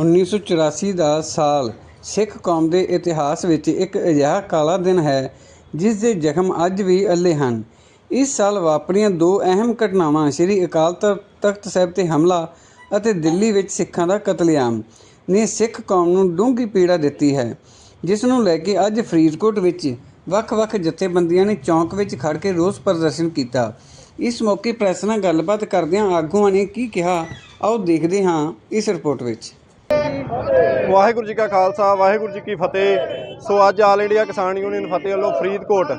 1984 ਦਾ ਸਾਲ ਸਿੱਖ ਕੌਮ ਦੇ ਇਤਿਹਾਸ ਵਿੱਚ ਇੱਕ ਅਜਿਹਾ ਕਾਲਾ ਦਿਨ ਹੈ, ਜਿਸ ਦੇ ਜ਼ਖਮ ਅੱਜ ਵੀ ਅੱਲੇ ਹਨ। ਇਸ ਸਾਲ ਵਾਪਰੀਆਂ ਦੋ ਅਹਿਮ ਘਟਨਾਵਾਂ ਸ੍ਰੀ ਅਕਾਲ ਤਖ਼- ਤਖਤ ਸਾਹਿਬ ਤੇ ਹਮਲਾ ਅਤੇ ਦਿੱਲੀ ਵਿੱਚ ਸਿੱਖਾਂ ਦਾ ਕਤਲੇਆਮ ਨੇ ਸਿੱਖ ਕੌਮ ਨੂੰ ਡੂੰਘੀ ਪੀੜਾ ਦਿੱਤੀ ਹੈ, ਜਿਸ ਨੂੰ ਲੈ ਕੇ ਅੱਜ ਫਰੀਦਕੋਟ ਵਿੱਚ ਵੱਖ-ਵੱਖ ਜਥੇਬੰਦੀਆਂ ਨੇ ਚੌਂਕ ਵਿੱਚ ਖੜ ਕੇ ਰੋਸ ਪ੍ਰਦਰਸ਼ਨ ਕੀਤਾ। ਇਸ ਮੌਕੇ ਪ੍ਰੈਸ ਨਾਲ ਗੱਲਬਾਤ ਕਰਦਿਆਂ ਆਗੂਆਂ ਨੇ ਕੀ ਕਿਹਾ, ਆਓ ਦੇਖਦੇ ਹਾਂ ਇਸ ਰਿਪੋਰਟ ਵਿੱਚ। ਵਾਹਿਗੁਰੂ ਜੀ ਕਾ ਖਾਲਸਾ, ਵਾਹਿਗੁਰੂ ਜੀ ਕੀ ਫਤਿਹ। ਸੋ ਅੱਜ ਆਲ ਇੰਡੀਆ ਕਿਸਾਨ ਯੂਨੀਅਨ ਫਤਿਹ ਵੱਲੋਂ ਫਰੀਦਕੋਟ।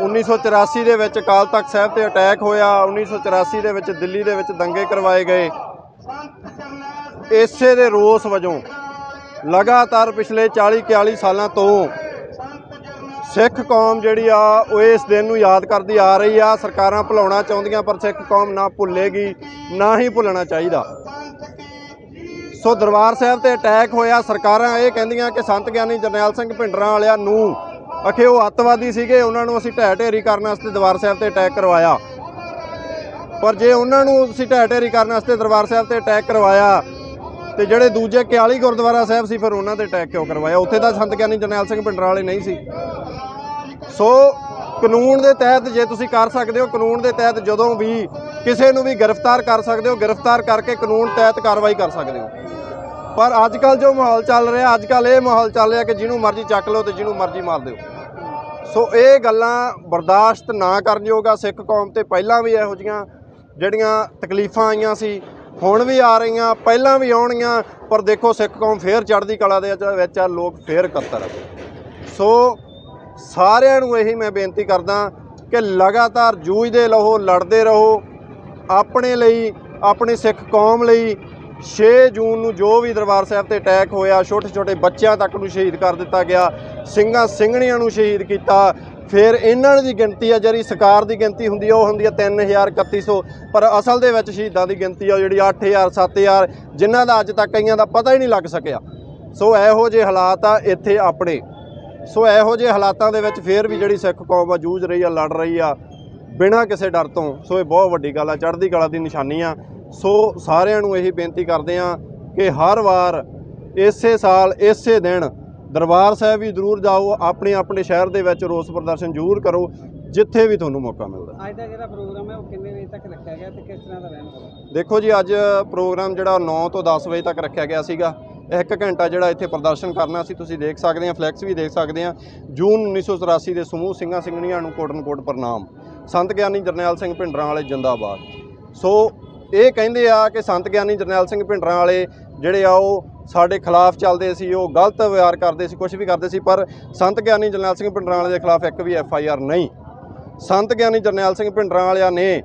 1984 ਦੇ ਵਿੱਚ ਅਕਾਲ ਤਖਤ ਸਾਹਿਬ ਤੇ ਅਟੈਕ ਹੋਇਆ। 1984 ਦੇ ਵਿੱਚ ਦਿੱਲੀ ਦੇ ਵਿੱਚ ਦੰਗੇ ਕਰਵਾਏ ਗਏ। ਇਸੇ ਦੇ ਰੋਸ ਵਜੋਂ ਲਗਾਤਾਰ ਪਿਛਲੇ 40 41 ਸਾਲਾਂ ਤੋਂ ਸਿੱਖ ਕੌਮ ਜਿਹੜੀ ਆ, ਉਹ ਇਸ ਦਿਨ ਨੂੰ ਯਾਦ ਕਰਦੀ ਆ ਰਹੀ ਆ। ਸਰਕਾਰਾਂ ਭੁਲਾਉਣਾ ਚਾਹੁੰਦੀਆਂ, ਪਰ ਸਿੱਖ ਕੌਮ ਨਾ ਭੁੱਲੇਗੀ, ਨਾ ਹੀ ਭੁੱਲਣਾ ਚਾਹੀਦਾ। ਸੋ ਦਰਬਾਰ ਸਾਹਿਬ ਤੇ ਅਟੈਕ ਹੋਇਆ। ਸਰਕਾਰਾਂ ਇਹ ਕਹਿੰਦੀਆਂ ਕਿ ਸੰਤ ਗਿਆਨੀ ਜਰਨੈਲ ਸਿੰਘ ਭਿੰਡਰਾਂ ਵਾਲਿਆਂ ਨੂੰ ਅਖੇ ਉਹ ਅੱਤਵਾਦੀ ਸੀਗੇ, ਉਹਨਾਂ ਨੂੰ ਅਸੀਂ ਢਹਿ ਢੇਰੀ ਕਰਨ ਵਾਸਤੇ ਦਰਬਾਰ ਸਾਹਿਬ ਤੇ ਅਟੈਕ ਕਰਵਾਇਆ। ਪਰ ਜੇ ਉਹਨਾਂ ਨੂੰ ਅਸੀਂ ਢਹਿ ਢੇਰੀ ਕਰਨ ਵਾਸਤੇ ਦਰਬਾਰ ਸਾਹਿਬ ਤੇ ਅਟੈਕ ਕਰਵਾਇਆ, ਤੇ ਜਿਹੜੇ ਦੂਜੇ 41 ਗੁਰਦੁਆਰਾ ਸਾਹਿਬ ਸੀ, ਫਿਰ ਉਹਨਾਂ ਤੇ ਅਟੈਕ ਕਿਉਂ ਕਰਵਾਇਆ? ਉੱਥੇ ਤਾਂ ਸੰਤ ਗਿਆਨੀ ਜਰਨੈਲ ਸਿੰਘ ਭਿੰਡਰਾਂ ਵਾਲੇ ਨਹੀਂ ਸੀ। ਸੋ ਕਾਨੂੰਨ ਦੇ ਤਹਿਤ ਜੇ ਤੁਸੀਂ ਕਰ ਸਕਦੇ ਹੋ, ਕਾਨੂੰਨ ਦੇ ਤਹਿਤ ਜਦੋਂ ਵੀ ਕਿਸੇ ਨੂੰ ਵੀ ਗ੍ਰਿਫਤਾਰ ਕਰ ਸਕਦੇ ਹੋ, ਗ੍ਰਿਫਤਾਰ ਕਰਕੇ ਕਾਨੂੰਨ ਤਹਿਤ ਕਾਰਵਾਈ ਕਰ ਸਕਦੇ ਹੋ। ਪਰ ਅੱਜ ਕੱਲ ਜੋ ਮਾਹੌਲ ਚੱਲ ਰਿਹਾ ਅੱਜ ਕੱਲ ਇਹ ਮਾਹੌਲ ਚੱਲ ਰਿਹਾ ਕਿ ਜਿਹਨੂੰ ਮਰਜ਼ੀ ਚੱਕ ਲਓ ਤੇ ਜਿਹਨੂੰ ਮਰਜ਼ੀ ਮਾਰ ਦਿਓ। ਸੋ ਇਹ ਗੱਲਾਂ ਬਰਦਾਸ਼ਤ ਨਾ ਕਰਨ ਯੋਗਾ ਸਿੱਖ ਕੌਮ ਤੇ ਪਹਿਲਾਂ ਵੀ ਇਹੋ ਜੀਆਂ ਜਿਹੜੀਆਂ ਤਕਲੀਫਾਂ ਆਈਆਂ ਸੀ, ਹੁਣ ਵੀ ਆ ਰਹੀਆਂ, ਪਹਿਲਾਂ ਵੀ ਆਉਣਗੀਆਂ, ਪਰ ਦੇਖੋ ਸਿੱਖ ਕੌਮ ਫੇਰ ਚੜ੍ਹਦੀ ਕਲਾ ਦੇ ਵਿੱਚ ਆ ਲੋਕ ਫੇਰ ਇਕੱਤਰ ਸੋ ਸਾਰਿਆਂ ਨੂੰ ਇਹੀ ਮੈਂ ਬੇਨਤੀ ਕਰਦਾ ਕਿ ਲਗਾਤਾਰ ਜੂਝਦੇ ਰਹੋ, ਲੜਦੇ ਰਹੋ। ਆਪਣੇ ਲਈ, ਆਪਣੀ ਸਿੱਖ ਕੌਮ ਲਈ 6 ਜੂਨ ਨੂੰ ਜੋ ਵੀ ਦਰਬਾਰ ਸਾਹਿਬ ਤੇ ਅਟੈਕ ਹੋਇਆ ਛੋਟੇ ਛੋਟੇ ਬੱਚਿਆਂ ਤੱਕ ਨੂੰ ਸ਼ਹੀਦ ਕਰ ਦਿੱਤਾ ਗਿਆ, ਸਿੰਘਾਂ ਸਿੰਘਣੀਆਂ ਨੂੰ ਸ਼ਹੀਦ ਕੀਤਾ। ਫਿਰ ਇਹਨਾਂ ਦੀ ਗਿਣਤੀ ਆ, ਜਿਹੜੀ ਸਰਕਾਰ ਦੀ ਗਿਣਤੀ ਹੁੰਦੀ ਆ, ਉਹ ਹੁੰਦੀ ਆ 3000 3100 ਪਰ ਅਸਲ ਦੇ ਵਿੱਚ ਸ਼ਹੀਦਾਂ ਦੀ ਗਿਣਤੀ ਆ, ਉਹ ਜਿਹੜੀ 8000 7000 ਜਿਨ੍ਹਾਂ ਦਾ ਅੱਜ ਤੱਕ ਕਈਆਂ ਦਾ ਪਤਾ ਹੀ ਨਹੀਂ ਲੱਗ ਸਕਿਆ। ਸੋ ਇਹੋ ਜਿਹੇ ਹਾਲਾਤ ਆ ਇੱਥੇ ਆਪਣੇ। ਸੋ ਇਹੋ ਜਿਹੇ ਹਾਲਾਤਾਂ ਦੇ ਵਿੱਚ ਫੇਰ ਵੀ ਜਿਹੜੀ ਸਿੱਖ ਕੌਮ ਆ ਜੂਝ ਰਹੀ ਆ ਲੜ ਰਹੀ ਆ ਬਿਨਾਂ ਕਿਸੇ ਡਰ ਤੋਂ। ਸੋ ਇਹ ਬਹੁਤ ਵੱਡੀ ਗੱਲ ਆ ਚੜ੍ਹਦੀ ਕਲਾ ਦੀ ਨਿਸ਼ਾਨੀ ਆ। ਸੋ ਸਾਰਿਆਂ ਨੂੰ ਇਹੀ ਬੇਨਤੀ ਕਰਦੇ ਆ ਕਿ ਹਰ ਵਾਰ ਇਸੇ ਸਾਲ ਇਸੇ ਦਿਨ ਦਰਬਾਰ ਸਾਹਿਬ ਵੀ ਜ਼ਰੂਰ ਜਾਓ ਆਪਣੇ ਆਪਣੇ ਸ਼ਹਿਰ ਦੇ ਵਿੱਚ ਰੋਸ ਪ੍ਰਦਰਸ਼ਨ ਜ਼ਰੂਰ ਕਰੋ ਜਿੱਥੇ ਵੀ ਤੁਹਾਨੂੰ ਮੌਕਾ ਮਿਲਦਾ। ਅੱਜ ਦਾ ਜਿਹੜਾ ਪ੍ਰੋਗਰਾਮ ਹੈ ਉਹ ਕਿੰਨੇ ਵਜੇ ਤੱਕ ਰੱਖਿਆ ਗਿਆ ਤੇ ਕਿਸ ਤਰ੍ਹਾਂ ਦਾ ਰਹਿਣ ਵਾਲਾ? ਦੇਖੋ ਜੀ ਅੱਜ ਪ੍ਰੋਗਰਾਮ ਜਿਹੜਾ 9 ਤੋਂ 10 ਵਜੇ ਤੱਕ ਰੱਖਿਆ ਗਿਆ ਸੀਗਾ। ਇੱਕ ਘੰਟਾ ਜਿਹੜਾ ਇੱਥੇ ਪ੍ਰਦਰਸ਼ਨ ਕਰਨਾ ਸੀ ਤੁਸੀਂ ਦੇਖ ਸਕਦੇ ਆ ਫਲੈਕਸ ਵੀ ਦੇਖ ਸਕਦੇ ਆ ਜੂਨ 1984 ਦੇ ਸਮੂਹ ਸਿੰਘਾਂ ਸਿੰਘਣੀਆਂ ਨੂੰ ਕੋਟਨ ਕੋਟ ਪ੍ਰਣਾਮ। ਸੰਤ ਗਿਆਨੀ ਜਰਨੈਲ ਸਿੰਘ ਭਿੰਡਰਾਂ ਵਾਲੇ ਜਿੰਦਾਬਾਦ। ਸੋ ਇਹ ਕਹਿੰਦੇ ਆ ਕਿ ਸੰਤ ਗਿਆਨੀ ਜਰਨੈਲ ਸਿੰਘ ਭਿੰਡਰਾਂ ਵਾਲੇ ਜਿਹੜੇ ਆ ਉਹ ਸਾਡੇ ਖਿਲਾਫ ਚੱਲਦੇ ਸੀ, ਉਹ ਗਲਤ ਵਿਹਾਰ ਕਰਦੇ ਸੀ ਕੁਝ ਵੀ ਕਰਦੇ ਸੀ, ਪਰ ਸੰਤ ਗਿਆਨੀ ਜਰਨੈਲ ਸਿੰਘ ਭਿੰਡਰਾਂ ਵਾਲੇ ਦੇ ਖਿਲਾਫ ਇੱਕ ਵੀ ਐਫ ਆਈ ਆਰ ਨਹੀਂ। ਸੰਤ ਗਿਆਨੀ ਜਰਨੈਲ ਸਿੰਘ ਭਿੰਡਰਾਂ ਵਾਲਿਆਂ ਨੇ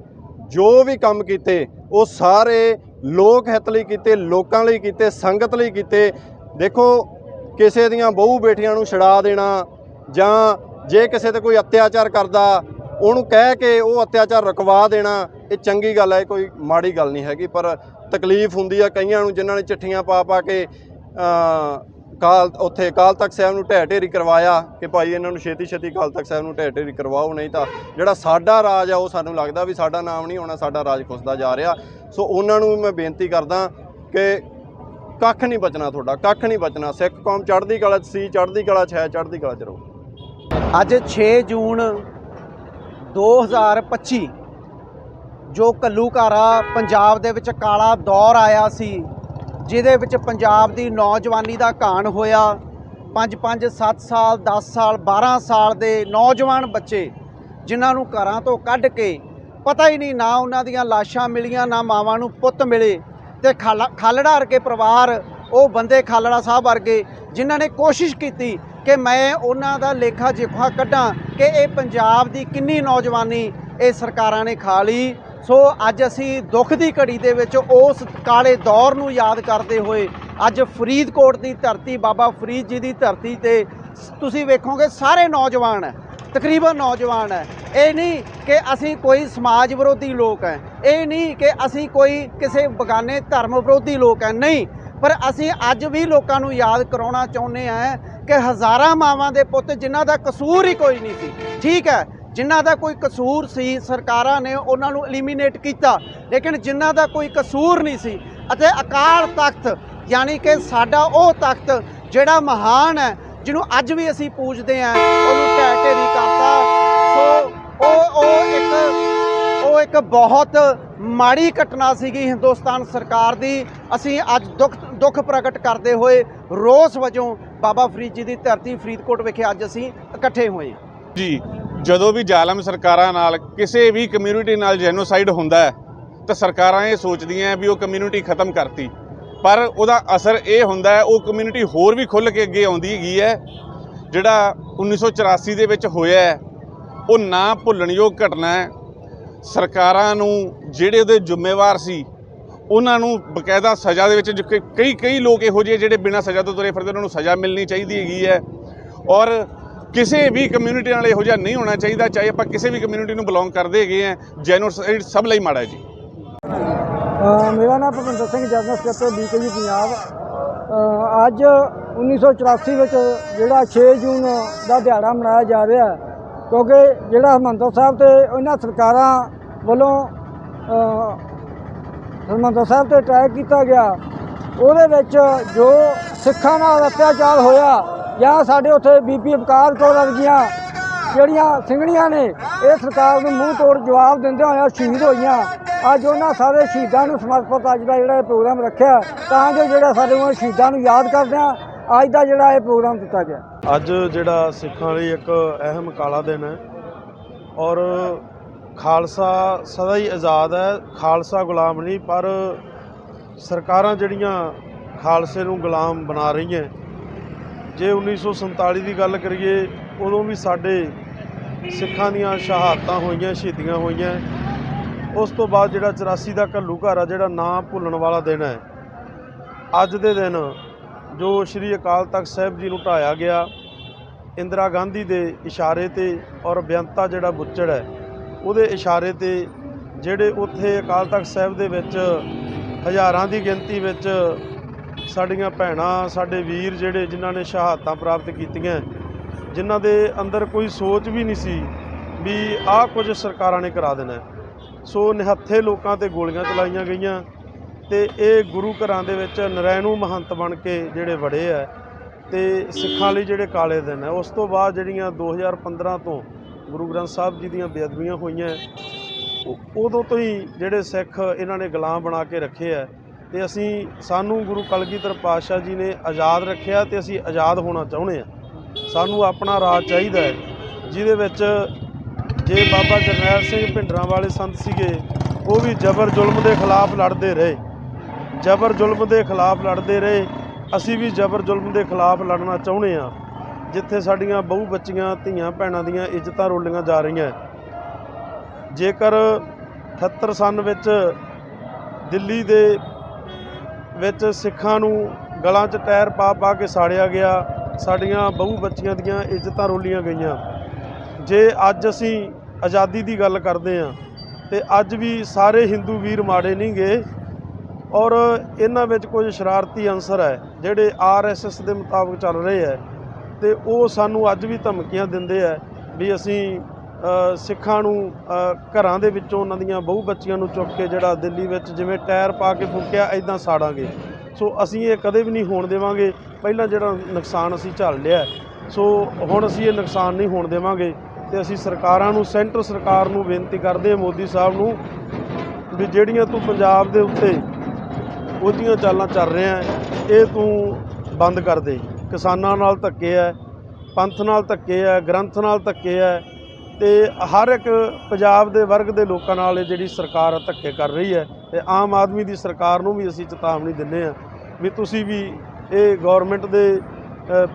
ਜੋ ਵੀ ਕੰਮ ਕੀਤੇ, ਉਹ ਸਾਰੇ ਲੋਕ ਹਿੱਤ ਲਈ ਕੀਤੇ, ਲੋਕਾਂ ਲਈ ਕੀਤੇ, ਸੰਗਤ ਲਈ ਕੀਤੇ, ਦੇਖੋ ਕਿਸੇ ਦੀਆਂ ਬਹੂ ਬੇਟੀਆਂ ਨੂੰ ਛਡਾ ਦੇਣਾ ਜਾਂ ਜੇ ਕਿਸੇ ਤੇ ਕੋਈ ਅਤਿਆਚਾਰ ਕਰਦਾ, ਉਹਨੂੰ ਕਹਿ ਕੇ ਉਹ ਅਤਿਆਚਾਰ ਰੁਕਵਾ ਦੇਣਾ, ਇਹ ਚੰਗੀ ਗੱਲ ਹੈ ਕੋਈ ਮਾੜੀ ਗੱਲ ਨਹੀਂ ਹੈਗੀ, ਪਰ ਤਕਲੀਫ ਹੁੰਦੀ ਆ ਕਈਆਂ ਨੂੰ, ਜਿਨ੍ਹਾਂ ਨੇ ਚਿੱਠੀਆਂ ਪਾ ਪਾ ਕੇ ਕਾਲ ਉੱਥੇ ਕਾਲ ਤਖਤ ਸਾਹਿਬ ਨੂੰ ਢਹਿ ਢੇਰੀ ਕਰਵਾਇਆ ਕਿ ਭਾਈ ਇਹਨਾਂ ਨੂੰ ਛੇਤੀ ਛੇਤੀ ਕਾਲ ਤਖਤ ਸਾਹਿਬ ਨੂੰ ਢਹਿ ਢੇਰੀ ਕਰਵਾਓ, ਨਹੀਂ ਤਾਂ ਜਿਹੜਾ ਸਾਡਾ ਰਾਜ ਆ ਉਹ ਸਾਨੂੰ ਲੱਗਦਾ ਵੀ ਸਾਡਾ ਨਾਮ ਨਹੀਂ ਹੋਣਾ ਸਾਡਾ ਰਾਜ ਖੁੱਸਦਾ ਜਾ ਰਿਹਾ। ਸੋ ਉਹਨਾਂ ਨੂੰ ਵੀ ਮੈਂ ਬੇਨਤੀ ਕਰਦਾ ਕਿ ਕੱਖ ਨਹੀਂ ਬਚਣਾ ਤੁਹਾਡਾ, ਕੱਖ ਨਹੀਂ ਬਚਣਾ। ਸਿੱਖ ਕੌਮ ਚੜ੍ਹਦੀ ਕਲਾ 'ਚ ਸੀ, ਚੜ੍ਹਦੀ ਕਲਾ 'ਚ ਹੈ, ਚੜ੍ਹਦੀ ਕਲਾ 'ਚ ਰਹੋ। ਅੱਜ 6 ਜੂਨ 2025 ਜੋ ਘੱਲੂਘਾਰਾ ਪੰਜਾਬ ਦੇ ਵਿੱਚ ਕਾਲਾ ਦੌਰ ਆਇਆ ਸੀ ਜਿਹਦੇ ਵਿੱਚ ਪੰਜਾਬ ਦੀ ਨੌਜਵਾਨੀ ਦਾ ਘਾਣ ਹੋਇਆ। 5-5 7 ਸਾਲ 10 ਸਾਲ 12 ਸਾਲ ਦੇ ਨੌਜਵਾਨ ਬੱਚੇ ਜਿਨ੍ਹਾਂ ਨੂੰ ਘਰਾਂ ਤੋਂ ਕੱਢ ਕੇ ਪਤਾ ਹੀ ਨਹੀਂ ਨਾ ਉਹਨਾਂ ਦੀਆਂ ਲਾਸ਼ਾਂ ਮਿਲੀਆਂ, ਨਾ ਮਾਵਾਂ ਨੂੰ ਪੁੱਤ ਮਿਲੇ ਤੇ ਖਾਲਾ- ਖਾਲੜਾ ਵਰਗੇ ਪਰਿਵਾਰ ਉਹ ਬੰਦੇ ਖਾਲੜਾ ਸਾਹਿਬ ਵਰਗੇ ਜਿਨ੍ਹਾਂ ਨੇ ਕੋਸ਼ਿਸ਼ ਕੀਤੀ ਕਿ ਮੈਂ ਉਹਨਾਂ ਦਾ ਲੇਖਾ ਜਿਖਾ ਕੱਢਾਂ ਕਿ ਇਹ ਪੰਜਾਬ ਦੀ ਕਿੰਨੀ ਨੌਜਵਾਨੀ ਇਹ ਸਰਕਾਰਾਂ ਨੇ ਖਾ ਲਈ। ਸੋ ਅੱਜ ਅਸੀਂ ਦੁੱਖ ਦੀ ਘੜੀ ਦੇ ਵਿੱਚ ਉਸ ਕਾਲੇ ਦੌਰ ਨੂੰ ਯਾਦ ਕਰਦੇ ਹੋਏ ਅੱਜ ਫਰੀਦਕੋਟ ਦੀ ਧਰਤੀ, ਬਾਬਾ ਫਰੀਦ ਜੀ ਦੀ ਧਰਤੀ ਤੇ ਤੁਸੀਂ ਵੇਖੋਗੇ ਸਾਰੇ ਨੌਜਵਾਨ ਹੈ ਤਕਰੀਬਨ ਨੌਜਵਾਨ ਹੈ ਇਹ ਨਹੀਂ ਕਿ ਅਸੀਂ ਕੋਈ ਸਮਾਜ ਵਿਰੋਧੀ ਲੋਕ ਹੈ ਇਹ ਨਹੀਂ ਕਿ ਅਸੀਂ ਕੋਈ ਕਿਸੇ ਬਗਾਨੇ ਧਰਮ ਵਿਰੋਧੀ ਲੋਕ ਹੈ ਨਹੀਂ, ਪਰ ਅਸੀਂ ਅੱਜ ਵੀ ਲੋਕਾਂ ਨੂੰ ਯਾਦ ਕਰਾਉਣਾ ਚਾਹੁੰਦੇ ਆ ਕਿ ਹਜ਼ਾਰਾਂ ਮਾਵਾਂ ਦੇ ਪੁੱਤ ਜਿਨ੍ਹਾਂ ਦਾ ਕਸੂਰ ਹੀ ਕੋਈ ਨਹੀਂ ਸੀ, ਠੀਕ ਹੈ ਜਿਨ੍ਹਾਂ ਦਾ ਕੋਈ ਕਸੂਰ ਸੀ, ਸਰਕਾਰਾਂ ਨੇ ਉਹਨਾਂ ਨੂੰ ਐਲੀਮੀਨੇਟ ਕੀਤਾ। ਲੇਕਿਨ ਜਿਨ੍ਹਾਂ ਦਾ ਕੋਈ ਕਸੂਰ ਨਹੀਂ ਸੀ ਅਤੇ ਅਕਾਲ ਤਖਤ, ਯਾਨੀ ਕਿ ਸਾਡਾ ਉਹ ਤਖਤ ਜਿਹੜਾ ਮਹਾਨ ਹੈ, ਜਿਹਨੂੰ ਅੱਜ ਵੀ ਅਸੀਂ ਪੂਜਦੇ ਹਾਂ, ਉਹਨੂੰ ਢਹਿ ਢੇਰੀ ਕਰਤਾ ਸੋ ਉਹ ਉਹ ਇੱਕ ਉਹ ਇੱਕ ਬਹੁਤ ਮਾੜੀ ਘਟਨਾ ਸੀਗੀ ਹਿੰਦੁਸਤਾਨ ਸਰਕਾਰ ਦੀ। ਅਸੀਂ ਅੱਜ ਦੁੱਖ ਦੁੱਖ ਪ੍ਰਗਟ ਕਰਦੇ ਹੋਏ ਰੋਸ ਵਜੋਂ ਬਾਬਾ ਫਰੀਦ ਜੀ ਦੀ ਧਰਤੀ ਫਰੀਦਕੋਟ ਵਿਖੇ ਅੱਜ ਅਸੀਂ ਇਕੱਠੇ ਹੋਏ ਜੀ ਜਦੋਂ ਵੀ ਜ਼ਾਲਮ ਸਰਕਾਰਾਂ ਨਾਲ ਕਿਸੇ ਵੀ ਕਮਿਊਨਿਟੀ ਨਾਲ ਜੈਨੋਸਾਈਡ ਹੁੰਦਾ ਹੈ, ਤਾਂ ਸਰਕਾਰਾਂ ਇਹ ਸੋਚਦੀਆਂ ਵੀ ਉਹ ਕਮਿਊਨਿਟੀ ਖਤਮ ਕਰਤੀ। ਪਰ ਉਹਦਾ ਅਸਰ ਇਹ ਹੁੰਦਾ ਹੈ, ਉਹ ਕਮਿਊਨਿਟੀ ਹੋਰ ਵੀ ਖੁੱਲ੍ਹ ਕੇ ਅੱਗੇ ਆਉਂਦੀ ਹੈਗੀ ਹੈ। ਜਿਹੜਾ 1984 ਦੇ ਵਿੱਚ ਹੋਇਆ ਹੈ, ਉਹ ਨਾ ਭੁੱਲਣਯੋਗ ਘਟਨਾ ਹੈ। ਸਰਕਾਰਾਂ ਨੂੰ ਜਿਹੜੇ ਉਹਦੇ ਜ਼ਿੰਮੇਵਾਰ ਸੀ, ਉਹਨਾਂ ਨੂੰ ਬਕਾਇਦਾ ਸਜ਼ਾ ਦੇ ਵਿੱਚ ਕਈ ਕਈ ਲੋਕ ਇਹੋ ਜਿਹੇ ਜਿਹੜੇ ਬਿਨਾਂ ਸਜ਼ਾ ਤੋਂ ਤੁਰੇ ਫਿਰਦੇ ਉਹਨਾਂ ਨੂੰ ਸਜ਼ਾ ਮਿਲਣੀ ਚਾਹੀਦੀ ਹੈਗੀ ਹੈ। ਔਰ ਕਿਸੇ ਵੀ ਕਮਿਊਨਿਟੀ ਨਾਲ ਇਹੋ ਜਿਹਾ ਨਹੀਂ ਹੋਣਾ ਚਾਹੀਦਾ ਚਾਹੇ ਆਪਾਂ ਕਿਸੇ ਵੀ ਕਮਿਊਨਿਟੀ ਨੂੰ ਬਿਲੋਂਗ ਕਰਦੇ ਹੈਗੇ ਆ ਜੈਨੋਸਾਈਡ ਸਭ ਲਈ ਮਾੜਾ ਜੀ। ਮੇਰਾ ਨਾਮ ਭੁਪਿੰਦਰ ਸਿੰਘ ਜਨਰਲ ਸਕੱਤਰ ਬੀਕੇਯੂ ਪੰਜਾਬ। ਅ, ਅੱਜ 1984 ਵਿੱਚ ਜਿਹੜਾ 6 ਜੂਨ ਦਾ ਦਿਹਾੜਾ ਮਨਾਇਆ ਜਾ ਰਿਹਾ ਕਿਉਂਕਿ ਜਿਹੜਾ ਹਰਿਮੰਦਰ ਸਾਹਿਬ ਤੇ ਇਹਨਾਂ ਸਰਕਾਰਾਂ ਵੱਲੋਂ ਅ, ਹਰਿਮੰਦਰ ਸਾਹਿਬ ਤੇ ਅਟੈਕ ਕੀਤਾ ਗਿਆ ਉਹਦੇ ਵਿੱਚ ਜੋ ਸਿੱਖਾਂ ਨਾਲ ਅਤਿਆਚਾਰ ਹੋਇਆ ਜਾਂ ਸਾਡੇ ਉੱਥੇ ਬੀਬੀ ਅਬਕਾਰ ਕੌਰ ਵਰਗੀਆਂ ਜਿਹੜੀਆਂ ਸਿੰਘਣੀਆਂ ਨੇ, ਇਹ ਸਰਕਾਰ ਨੂੰ ਮੂੰਹ ਤੋੜ ਜਵਾਬ ਦਿੰਦੇ ਹੋਇਆ ਸ਼ਹੀਦ ਹੋਈਆਂ। ਅੱਜ ਉਹਨਾਂ ਸਾਰੇ ਸ਼ਹੀਦਾਂ ਨੂੰ ਸਮਰਪਿਤ ਅੱਜ ਦਾ ਜਿਹੜਾ ਇਹ ਪ੍ਰੋਗਰਾਮ ਰੱਖਿਆ, ਤਾਂ ਜੋ ਜਿਹੜਾ ਸਾਡੇ ਉਹਨਾਂ ਸ਼ਹੀਦਾਂ ਨੂੰ ਯਾਦ ਕਰਦੇ ਆ ਅੱਜ ਦਾ ਜਿਹੜਾ ਇਹ ਪ੍ਰੋਗਰਾਮ ਦਿੱਤਾ ਗਿਆ। ਅੱਜ ਜਿਹੜਾ ਸਿੱਖਾਂ ਲਈ ਇੱਕ ਅਹਿਮ ਕਾਲਾ ਦਿਨ ਹੈ ਔਰ ਖਾਲਸਾ ਸਦਾ ਹੀ ਆਜ਼ਾਦ ਹੈ, ਖਾਲਸਾ ਗੁਲਾਮ ਨਹੀਂ, ਪਰ ਸਰਕਾਰਾਂ ਜਿਹੜੀਆਂ ਖਾਲਸੇ ਨੂੰ ਗੁਲਾਮ ਬਣਾ ਰਹੀਆਂ ਜੇ 1947 ਦੀ ਗੱਲ ਕਰੀਏ, ਉਦੋਂ ਵੀ ਸਾਡੇ ਸਿੱਖਾਂ ਦੀਆਂ ਸ਼ਹਾਦਤਾਂ ਹੋਈਆਂ, ਸ਼ਹੀਦੀਆਂ ਹੋਈਆਂ। ਉਸ ਤੋਂ ਬਾਅਦ ਜਿਹੜਾ 84 ਦਾ ਘੱਲੂ ਘਰ ਆ ਜਿਹੜਾ ਨਾਂ ਭੁੱਲਣ ਵਾਲਾ ਦਿਨ ਹੈ, ਅੱਜ ਦੇ ਦਿਨ ਜੋ ਸ੍ਰੀ ਅਕਾਲ ਤਖਤ ਸਾਹਿਬ ਜੀ ਨੂੰ ਢਾਇਆ ਗਿਆ, ਇੰਦਰਾ ਗਾਂਧੀ ਦੇ ਇਸ਼ਾਰੇ ਤੇ ਔਰ ਬੇਅੰਤਾ ਜਿਹੜਾ ਬੁੱਚੜ ਹੈ, ਉਹਦੇ ਇਸ਼ਾਰੇ ਤੇ ਜਿਹੜੇ ਉੱਥੇ ਅਕਾਲ ਤਖਤ ਸਾਹਿਬ ਦੇ ਵਿੱਚ ਹਜ਼ਾਰਾਂ ਦੀ ਗਿਣਤੀ ਵਿੱਚ ਸਾਡੀਆਂ ਭੈਣਾਂ, ਸਾਡੇ ਵੀਰ ਜਿਹੜੇ ਜਿਨ੍ਹਾਂ ਨੇ ਸ਼ਹਾਦਤਾਂ ਪ੍ਰਾਪਤ ਕੀਤੀਆਂ, ਜਿਨ੍ਹਾਂ ਦੇ ਅੰਦਰ ਕੋਈ ਸੋਚ ਵੀ ਨਹੀਂ ਸੀ ਵੀ ਆਹ ਕੁਝ ਸਰਕਾਰਾਂ ਨੇ ਕਰਾ ਦੇਣਾ। ਸੋ ਨਿਹੱਥੇ ਲੋਕਾਂ ਤੇ ਗੋਲੀਆਂ ਚਲਾਈਆਂ ਗਈਆਂ ਤੇ ਇਹ ਗੁਰੂ ਘਰਾਂ ਦੇ ਵਿੱਚ ਨਰੈਣੂ ਮਹੰਤ ਬਣ ਕੇ ਜਿਹੜੇ ਵੜੇ ਆ ਤੇ ਸਿੱਖਾਂ ਲਈ ਜਿਹੜੇ ਕਾਲੇ ਦਿਨ ਹੈ ਉਸ ਤੋਂ ਬਾਅਦ ਜਿਹੜੀਆਂ 2015 ਤੋਂ ਗੁਰੂ ਗ੍ਰੰਥ ਸਾਹਿਬ ਜੀ ਦੀਆਂ ਬੇਅਦਬੀਆਂ ਹੋਈਆਂ, ਉਦੋਂ ਤੋਂ ਹੀ ਜਿਹੜੇ ਸਿੱਖ ਇਹਨਾਂ ਨੇ ਗੁਲਾਮ ਬਣਾ ਕੇ ਰੱਖੇ ਆ ਤੇ ਅਸੀਂ ਸਾਨੂੰ ਗੁਰੂ ਕਲਗੀਧਰ ਪਾਤਸ਼ਾਹ ਜੀ ਨੇ ਆਜ਼ਾਦ ਰੱਖਿਆ ਤੇ ਅਸੀਂ ਆਜ਼ਾਦ ਹੋਣਾ ਚਾਹੁੰਦੇ ਆ ਸਾਨੂੰ ਆਪਣਾ ਰਾਜ ਚਾਹੀਦਾ ਹੈ, ਜਿਹਦੇ ਵਿੱਚ ਜੇ ਬਾਬਾ ਜਰਨੈਲ ਸਿੰਘ ਭਿੰਡਰਾਂ ਵਾਲੇ ਸੰਤ ਸੀਗੇ, ਉਹ ਵੀ ਜ਼ਬਰ ਜ਼ੁਲਮ ਦੇ ਖਿਲਾਫ ਲੜਦੇ ਰਹੇ। ਜ਼ਬਰ ਜ਼ੁਲਮ ਦੇ ਖਿਲਾਫ ਲੜਦੇ ਰਹੇ, ਅਸੀਂ ਵੀ ਜ਼ਬਰ ਜ਼ੁਲਮ ਦੇ ਖਿਲਾਫ ਲੜਨਾ ਚਾਹੁੰਦੇ ਆ ਜਿੱਥੇ ਸਾਡੀਆਂ ਬਹੂ ਬੱਚੀਆਂ, ਧੀਆਂ ਭੈਣਾਂ ਦੀਆਂ ਇੱਜ਼ਤਾਂ ਰੋਲੀਆਂ ਜਾ ਰਹੀਆਂ ਜੇਕਰ 78 ਸਨ ਵਿੱਚ ਦਿੱਲੀ ਦੇ ਵਿੱਚ ਸਿੱਖਾਂ ਨੂੰ ਗਲਾਂ 'ਚ ਟਾਇਰ ਪਾ ਪਾ ਕੇ ਸਾੜਿਆ ਗਿਆ, ਸਾਡੀਆਂ ਬਹੂ ਬੱਚੀਆਂ ਦੀਆਂ ਇੱਜ਼ਤਾਂ ਰੋਲੀਆਂ ਗਈਆਂ। ਜੇ ਅੱਜ ਅਸੀਂ ਆਜ਼ਾਦੀ ਦੀ ਗੱਲ ਕਰਦੇ ਹਾਂ, ਤੇ ਅੱਜ ਵੀ ਸਾਰੇ ਹਿੰਦੂ ਵੀਰ ਮਾੜੇ ਨਹੀਂ ਗਏ ਔਰ ਇਹਨਾਂ ਵਿੱਚ ਕੁਝ ਸ਼ਰਾਰਤੀ ਅੰਸਰ ਹੈ, ਜਿਹੜੇ ਆਰਐਸਐਸ ਦੇ ਮੁਤਾਬਕ ਚੱਲ ਰਹੇ ਹੈ, ਤੇ ਉਹ ਸਾਨੂੰ ਅੱਜ ਵੀ ਧਮਕੀਆਂ ਦਿੰਦੇ ਹੈ ਵੀ ਅਸੀਂ ਸਿੱਖਾਂ ਨੂੰ ਘਰਾਂ ਦੇ ਵਿੱਚੋਂ ਉਹਨਾਂ ਦੀਆਂ ਬਹੂ ਬੱਚੀਆਂ ਨੂੰ ਚੁੱਕ ਕੇ ਜਿਹੜਾ ਦਿੱਲੀ ਵਿੱਚ ਜਿਵੇਂ ਟਾਇਰ ਪਾ ਕੇ ਫੂਕਿਆ ਐਦਾਂ ਸਾੜਾਂਗੇ। ਸੋ ਅਸੀਂ ਇਹ ਕਦੇ ਵੀ ਨਹੀਂ ਹੋਣ ਦੇਵਾਂਗੇ। ਪਹਿਲਾਂ ਜਿਹੜਾ ਨੁਕਸਾਨ ਅਸੀਂ ਝੱਲ ਲਿਆ ਸੋ ਹੁਣ ਅਸੀਂ ਇਹ ਨੁਕਸਾਨ ਨਹੀਂ ਹੋਣ ਦੇਵਾਂਗੇ ਤੇ ਅਸੀਂ ਸਰਕਾਰਾਂ ਨੂੰ, ਸੈਂਟਰ ਸਰਕਾਰ ਨੂੰ ਬੇਨਤੀ ਕਰਦੇ ਹਾਂ, ਮੋਦੀ ਸਾਹਿਬ ਨੂੰ ਵੀ ਜਿਹੜੀਆਂ ਤੂੰ ਪੰਜਾਬ ਦੇ ਉੱਤੇ ਉਹਦੀਆਂ ਚਾਲਾਂ ਚੱਲ ਰਿਹਾ ਇਹ ਤੂੰ ਬੰਦ ਕਰ ਦੇ। ਕਿਸਾਨਾਂ ਨਾਲ ਧੱਕੇ ਹੈ, ਪੰਥ ਨਾਲ ਧੱਕੇ ਹੈ, ਗ੍ਰੰਥ ਨਾਲ ਧੱਕੇ ਹੈ ਤੇ ਹਰ ਇੱਕ ਪੰਜਾਬ ਦੇ ਵਰਗ ਦੇ ਲੋਕਾਂ ਨਾਲ ਇਹ ਜਿਹੜੀ ਸਰਕਾਰ ਧੱਕੇ ਕਰ ਰਹੀ ਹੈ ਤੇ ਆਮ ਆਦਮੀ ਦੀ ਸਰਕਾਰ ਨੂੰ ਵੀ ਅਸੀਂ ਚੇਤਾਵਨੀ ਦਿੰਦੇ ਹਾਂ ਵੀ ਤੁਸੀਂ ਵੀ ਇਹ ਗਵਰਨਮੈਂਟ ਦੇ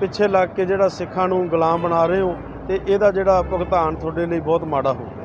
ਪਿੱਛੇ ਲੱਗ ਕੇ ਜਿਹੜਾ ਸਿੱਖਾਂ ਨੂੰ ਗੁਲਾਮ ਬਣਾ ਰਹੇ ਹੋ ਤੇ ਇਹਦਾ ਜਿਹੜਾ ਭੁਗਤਾਨ ਤੁਹਾਡੇ ਲਈ ਬਹੁਤ ਮਾੜਾ ਹੋਊ